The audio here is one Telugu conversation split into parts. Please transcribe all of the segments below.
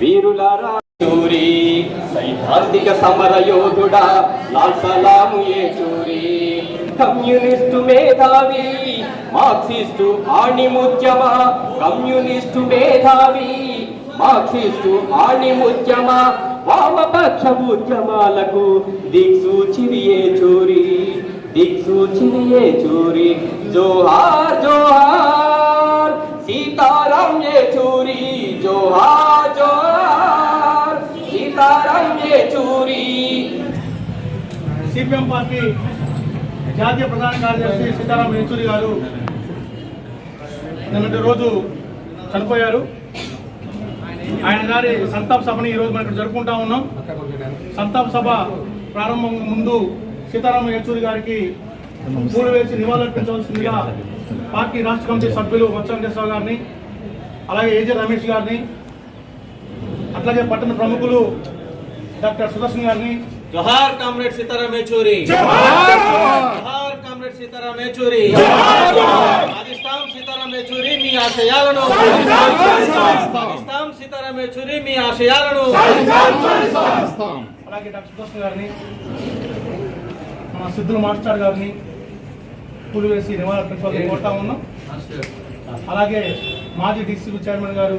వీరులారా చూరి సైద్ధాంతిక సమర యోధుడా లాల్ ఏ చూరి. కమ్యూనిస్టు మేధావి మార్క్సిస్టు ఆణిముద్యమా కమ్యూనిస్టు మేధావి మార్క్సిస్టు ఆణిముద్యమా వామపక్ష ఉద్యమాలకు దిక్సూచిరియే చూరి దిక్సూచిరియే చూరి. జోహార్ జోహార్ సీతారాం ఏ చూరి జోహార్. సిపిఎం పార్టీ జాతీయ ప్రధాన కార్యదర్శి సీతారాం యేచూరి గారు నిన్నటి రోజు చనిపోయారు. ఆయన గారి సంతాప సభని ఈరోజు మనం ఇక్కడ జరుపుకుంటా ఉన్నాం. సంతాప సభ ప్రారంభం ముందు సీతారాం యేచూరి గారికి పూలు వేసి నివాళులర్పించవలసిందిగా పార్టీ రాష్ట్ర కమిటీ సభ్యులు బొత్స వెంకటేశ్వర గారిని అలాగే ఏజే రమేష్ గారిని అట్లాగే పట్టణ ప్రముఖులు డాక్టర్ సుదర్శన్ గారిని జోహార్ కామ్రేడ్ సీతారాం యేచూరి. జోహార్! కామ్రేడ్ సీతారాం యేచూరి. సాధిస్తాం సీతారాం యేచూరి మీ ఆశయాలను. సాధిస్తాం సీతారాం యేచూరి మీ ఆశయాలను. అలాగే డాక్టర్ సుదర్శన్ గారిని మన సిద్ధుల మాస్టర్ గారిని పూలు వేసి నివాళులర్పించాలని కోరుతా ఉన్నాం. అలాగే మాజీ డిస్ట్రిక్ట్ చైర్మన్ గారు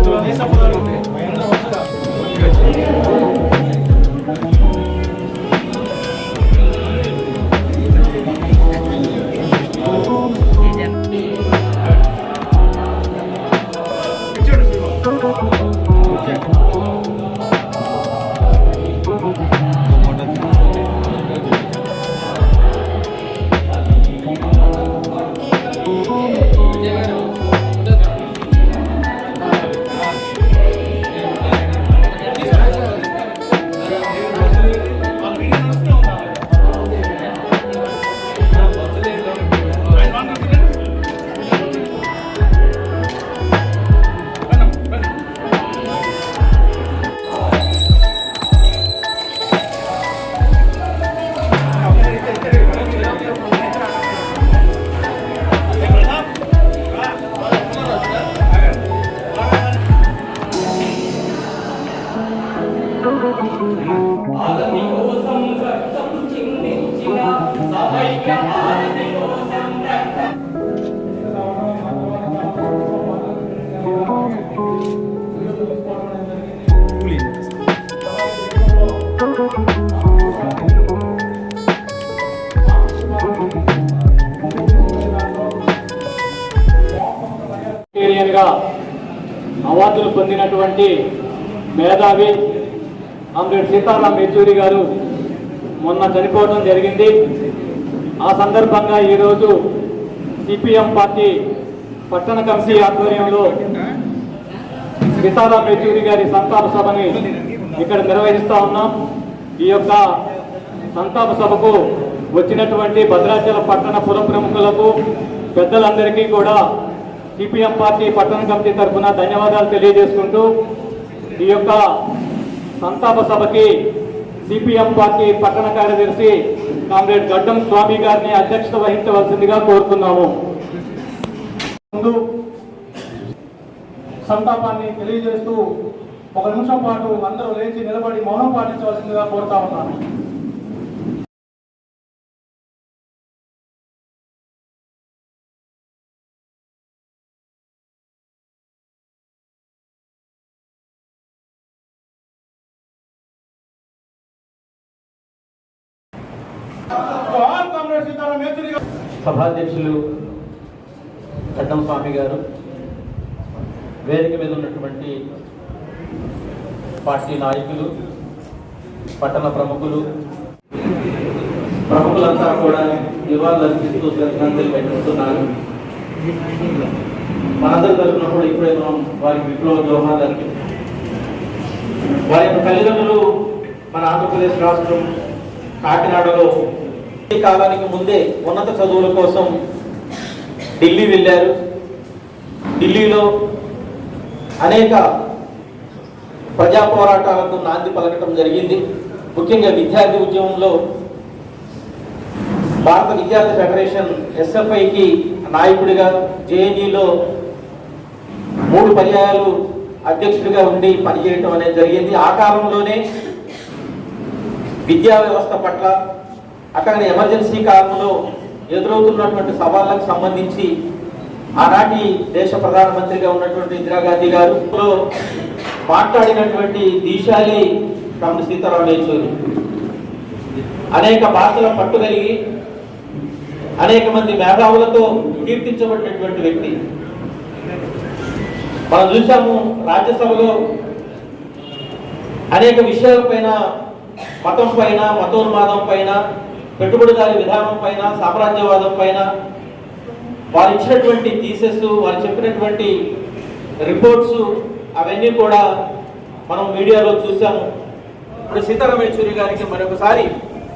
Okay. ఆదమి కోసం రక్తం చిందించిన కోసం రక్తం అవార్డులు పొందినటువంటి మేధావి కామ్రేడ్ సీతారాం యేచూరి గారు మొన్న చనిపోవడం జరిగింది. ఆ సందర్భంగా ఈరోజు సిపిఎం పార్టీ పట్టణ కమిటీ ఆధ్వర్యంలో సీతారాం యేచూరి గారి సంతాప సభని ఇక్కడ నిర్వహిస్తా ఉన్నాం. ఈ యొక్క సంతాప సభకు వచ్చినటువంటి భద్రాచల పట్టణ పుర ప్రముఖులకు పెద్దలందరికీ కూడా సిపిఎం పార్టీ పట్టణ కమిటీ తరఫున ధన్యవాదాలు తెలియజేసుకుంటూ ఈ యొక్క సంతాప సభకి సిపిఎం పార్టీ పట్టణ కార్యదర్శి కామ్రేడ్ గడ్డం స్వామి గారిని అధ్యక్షత వహించవలసిందిగా కోరుతున్నాము. ముందు సంతాపాన్ని తెలియజేస్తూ ఒక నిమిషం పాటు అందరూ లేచి నిలబడి మౌనం పాటించవలసిందిగా కోరుతా ఉన్నాను. సభాధ్యక్షులు గడ్డం స్వామి గారు వేదిక మీద ఉన్నటువంటి పార్టీ నాయకులు పట్టణ ప్రముఖులు ప్రముఖులంతా కూడా నివాళులు అర్పిస్తూ శ్రద్ధాంజలి ఘటిస్తున్నారు మనందరి తరఫున కూడా ఇప్పుడే మనం వారికి విప్లవ దోహాలు అర్పిస్తాం. వారి యొక్క తల్లిదండ్రులు మన ఆంధ్రప్రదేశ్ రాష్ట్రం కాకినాడలో. ఈ కాలానికి ముందే ఉన్నత చదువుల కోసం ఢిల్లీ వెళ్ళారు. ఢిల్లీలో అనేక ప్రజా పోరాటాలకు నాంది పలకటం జరిగింది. ముఖ్యంగా విద్యార్థి ఉద్యమంలో భారత విద్యార్థి ఫెడరేషన్ ఎస్ఎఫ్ఐకి నాయకుడిగా జేఎన్యూలో మూడు పర్యాయాలు అధ్యక్షుడిగా ఉండి పనిచేయటం అనేది జరిగింది. ఆ కాలంలోనే విద్యా వ్యవస్థ పట్ల అక్కడ ఎమర్జెన్సీ కాలంలో ఎదురవుతున్నటువంటి సవాళ్ళకు సంబంధించి ఆనాటి దేశ ప్రధానమంత్రిగా ఉన్నటువంటి ఇందిరాగాంధీ గారు మాట్లాడినటువంటి దీశాలి తమ్ముడు సీతారాం యేచూరి. అనేక భాషల పట్టుగలిగి అనేక మంది మేధావులతో కీర్తించబడినటువంటి వ్యక్తి. మనం చూసాము రాజ్యసభలో అనేక విషయాలపైన మతం పైన మతోన్మాదం పైన పెట్టుబడిదారి విధానం పైన సామ్రాజ్యవాదం పైన వారు ఇచ్చినటువంటి థీసెస్ వారు చెప్పినటువంటి రిపోర్ట్స్ అవన్నీ కూడా మనం మీడియాలో చూసాము ఇప్పుడు సీతారాం యేచూరి గారికి మరొకసారి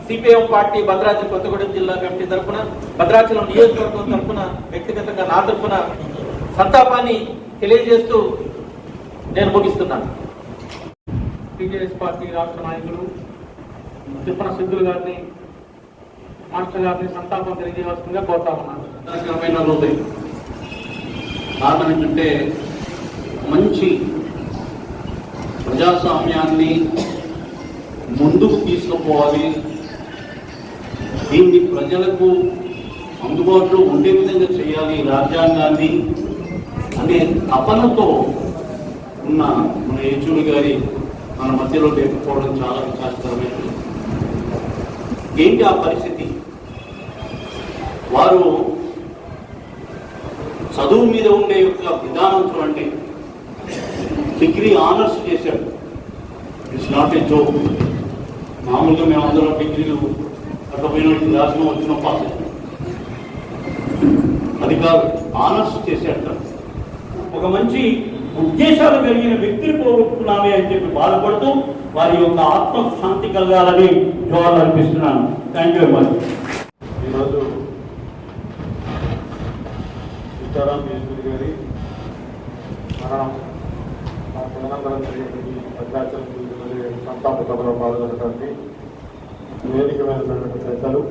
సిపిఎం పార్టీ భద్రాచలం కొత్తగూడెం జిల్లా కమిటీ తరఫున భద్రాచలం నియోజకవర్గం తరఫున వ్యక్తిగతంగా నా తరఫున సంతాపాన్ని తెలియజేస్తూ నేను ముగిస్తున్నాను. టీజేఎస్ పార్టీ రాష్ట్ర నాయకులు తిప్పన సిద్ధులు గారిని మాస్టర్ గారిని సంతాపం తెలియజేయవలసిందిగా కోరుతా ఉన్నాను. రోజు. కారణం ఏంటంటే మంచి ప్రజాస్వామ్యాన్ని ముందుకు తీసుకుపోవాలి. దీన్ని ప్రజలకు అందుబాటులో ఉండే విధంగా చేయాలి రాజ్యాంగాన్ని అనే తపనతో ఉన్న మన యజుడు గారి మన మధ్యలో లేకపోవడం చాలా విచారకరమైనది. ఏంటి ఆ పరిస్థితి? వారు చదువు మీద ఉండే యొక్క విధానం చూడండి డిగ్రీ ఆనర్స్ చేశాడు ఇట్స్ నాట్ ఏ జోక్ మామూలుగా మేము అందరం డిగ్రీలు అక్కడ పోయినట్టు రాసిన వచ్చిన పాస్ అది కాదు ఆనర్స్ చేశాడు ఒక మంచి ఉద్దేశాలు కలిగిన వ్యక్తిని పోగొట్టుకున్నామే అని చెప్పి బాధపడుతూ వారి యొక్క ఆత్మ శాంతి కలగాలని జోహార్లు అనిపిస్తున్నాను. థ్యాంక్ యూ వెరీ మచ్ ఈరోజు సీతారాం యేచూరి గారి మరణం మా తదనంతరం జరిగినటువంటి భద్రాచలం సంతాప సభలో పాల్గొనడానికి వేదిక మీద పెద్దలు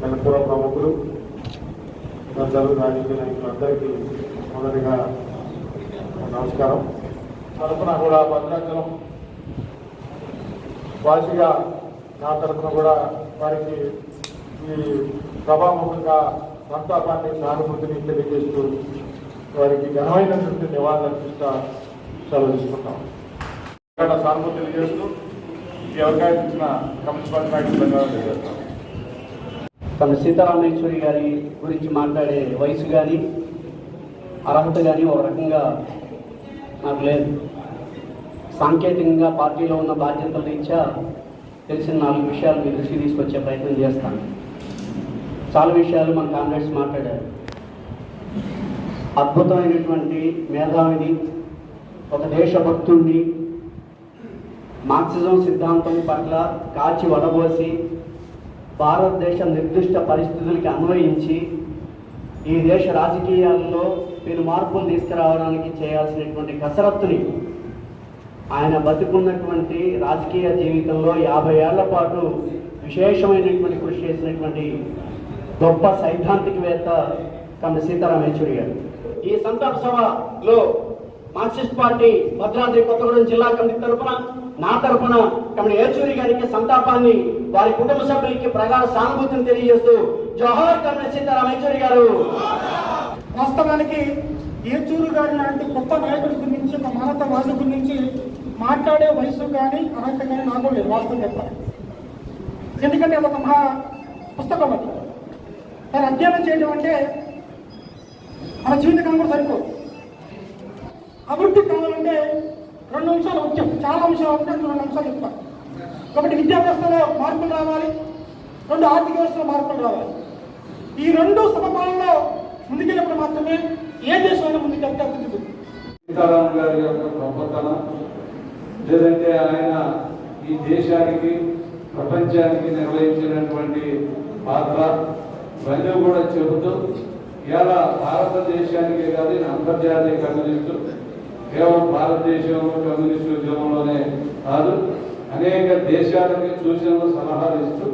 జనపుర ప్రముఖులు పెద్దలు రాజకీయ నాయకులు అందరికీ మొదటిగా నమస్కారం. తరఫున కూడా భద్రాచలం వాసిగా నా తరఫున కూడా వారికి ఈ సభాముఖంగా సంతాపాన్ని సానుభూతిని తెలియజేస్తూ వారికి ఘనమైనటువంటి నివాళులు అర్పిస్తా సెలవు తీసుకుంటాం. ఇక్కడ సానుభూతి తెలియజేస్తూ ఈ అవకాశం ఇచ్చిన కమ్యూనిస్ట్ పార్టీ ధన్యవాదాలు తన సీతారామేశ్వరి గారి గురించి మాట్లాడే వయసు కానీ అర్హత కానీ ఒక రకంగా నాకు లేదు సాంకేతికంగా పార్టీలో ఉన్న బాధ్యతల రీత్యా తెలిసిన నాలుగు విషయాలు మీ దృష్టికి తీసుకొచ్చే ప్రయత్నం చేస్తాను. చాలా విషయాలు మన కామ్రేడ్స్ మాట్లాడారు. అద్భుతమైనటువంటి మేధావిని ఒక దేశభక్తుడిని మార్క్సిజం సిద్ధాంతం పట్ల కాచి వడబోసి భారతదేశ నిర్దిష్ట పరిస్థితులకి అన్వయించి ఈ దేశ రాజకీయాల్లో మీరు మార్పులు తీసుకురావడానికి చేయాల్సినటువంటి కసరత్తుని ఆయన బతుకున్నటువంటి రాజకీయ జీవితంలో యాభై ఏళ్ళ పాటు విశేషమైనటువంటి కృషి చేసినటువంటి గొప్ప సైద్ధాంతికవేత్త కన్న సీతారాం యేచూరి గారు. ఈ సంతాప సభలో మార్క్సిస్ట్ పార్టీ భద్రాద్రి కొత్తగూడెం జిల్లా కమిటీ తరఫున నా తరఫున కమిటీ యేచూరి గారికి సంతాపాన్ని వారి కుటుంబ సభ్యులకి ప్రగాఢ సానుభూతిని తెలియజేస్తూ జోహార్ కమిటీ సీతారాం యేచూరి గారు. వాస్తవానికి ఏచూరు గారి లాంటి గొప్ప నాయకుడి గురించి ఒక మానవతావాది గురించి మాట్లాడే వయసు కానీ అర్హత కానీ నాకు లేదు వాస్తవం చెప్పాలి. ఎందుకంటే అదొక మహా పుస్తకం అది. దాన్ని అధ్యయనం చేయడం అంటే మన జీవితకాలం కూడా సరిపోదు. అభివృద్ధి కావాలంటే రెండు అంశాలు ముఖ్యం. చాలా అంశాలు ఉంటే రెండు అంశాలు చెప్తాను. ఒకటి విద్యా వ్యవస్థలో మార్పులు రావాలి. రెండు ఆర్థిక వ్యవస్థలో మార్పులు రావాలి. ఈ రెండు సమపాలలో ముందుకెళ్ళినప్పుడు మాత్రమే ఏ దేశమైనా ముందుకెళ్తే అభివృద్ధి సీతారాం గారి యొక్క గొప్పతనం లేదంటే ఆయన ఈ దేశానికి ప్రపంచానికి నిర్వహించినటువంటి పాత్ర ఇవన్నీ కూడా చెబుతూ ఇలా భారతదేశానికే కాదు అంతర్జాతీయ కమ్యూనిస్టు కేవలం భారతదేశంలో కమ్యూనిస్టు ఉద్యమంలోనే కాదు అనేక దేశాలకి సూచనలు సలహాలు ఇస్తూ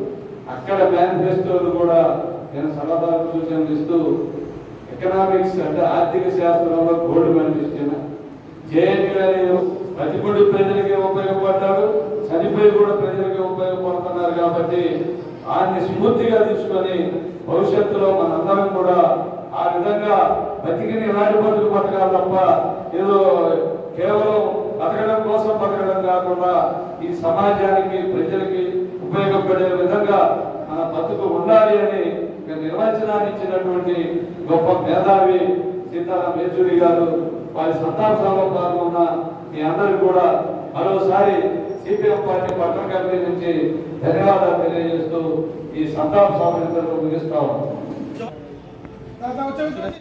అక్కడ మేనిఫెస్టోలు కూడా నేను సలహాలు సూచనలు ఇస్తూ ఎకనామిక్స్ అంటే ఆర్థిక శాస్త్రంలో గోల్డ్ మెడల్ జేఎన్యూ అనేది బతికుడి ప్రజలకి ఉపయోగపడ్డాడు చనిపోయి కూడా ప్రజలకి ఉపయోగపడుతున్నారు కాబట్టి ఆయన్ని స్ఫూర్తిగా తీసుకొని భవిష్యత్తులో మనందరం కూడా ఆ విధంగా బతికిని ఇలాంటి బతుకు బతకాలి తప్ప ఏదో కేవలం బతకడం కోసం బతకడం కాకుండా ఈ సమాజానికి ప్రజలకి ఉపయోగపడే విధంగా మన బతుకు ఉండాలి అని నిర్వచనాన్ని ఇచ్చినటువంటి గొప్ప మేధావి సీతారాం యేచూరి గారు వారి సంతాప సభలో పాల్గొన్న మీ అందరికి కూడా మరోసారి సిపిఎం పార్టీ పట్టణ కమిటీ నుంచి ధన్యవాదాలు తెలియజేస్తూ ఈ సంతాప సభ ముగిస్తా ఉన్నాం.